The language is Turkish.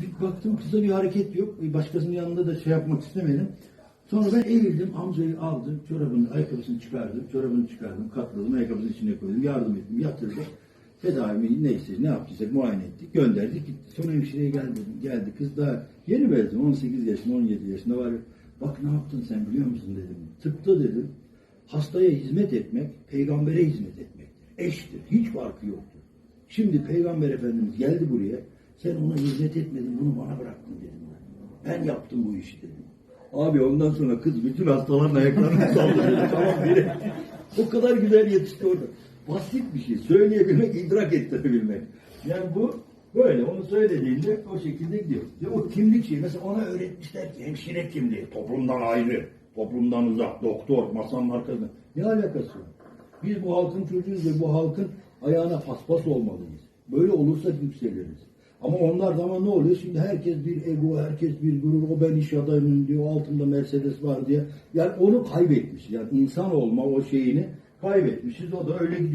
Bir baktım kızda bir hareket yok. Başkasının yanında da şey yapmak istemedim. Sonra ben eğildim, amcayı aldım, çorabını, ayakkabısını çıkardım, çorabını çıkardım, katladım, ayakkabısının içine koydum, yardım ettim, yatırdım. Tedavi neyse, ne yaptıysak muayene ettik, gönderdik, gitti. Sonra hemşireye geldi, geldi. Kız daha yeni mezun, 18 yaşında, 17 yaşında var. Bak ne yaptın sen biliyor musun dedim. Tıpta dedim, hastaya hizmet etmek, peygambere hizmet etmektir. Eştir, hiç farkı yoktur. Şimdi Peygamber Efendimiz geldi buraya. Sen ona hizmet etmedin, bunu bana bıraktın dedim ben. Ben yaptım bu işi dedim. Abi ondan sonra kız bütün hastaların ayaklarını saldırıyor. tamam biri. O kadar güzel yetişti orada. Basit bir şey. Söyleyebilmek, idrak ettirebilmek. Yani bu böyle. Onu söylediğinde o şekilde gidiyor. Ve o kimlik şeyi mesela ona öğretmişler ki hemşire kimliği. Toplumdan ayrı. Toplumdan uzak. Doktor, masanın arkasında. Ne alakası var? Biz bu halkın çocuğuyuz ve bu halkın ayağına paspas olmalıyız. Böyle olursak yükseliriz. Ama onlar zaman ne oluyor? Şimdi herkes bir ego, herkes bir gurur. O ben iş adamıyım diyor, altında Mercedes var diye. Yani onu kaybetmiş. Yani insan olma o şeyini kaybetmişiz. O da öyle gidiyor.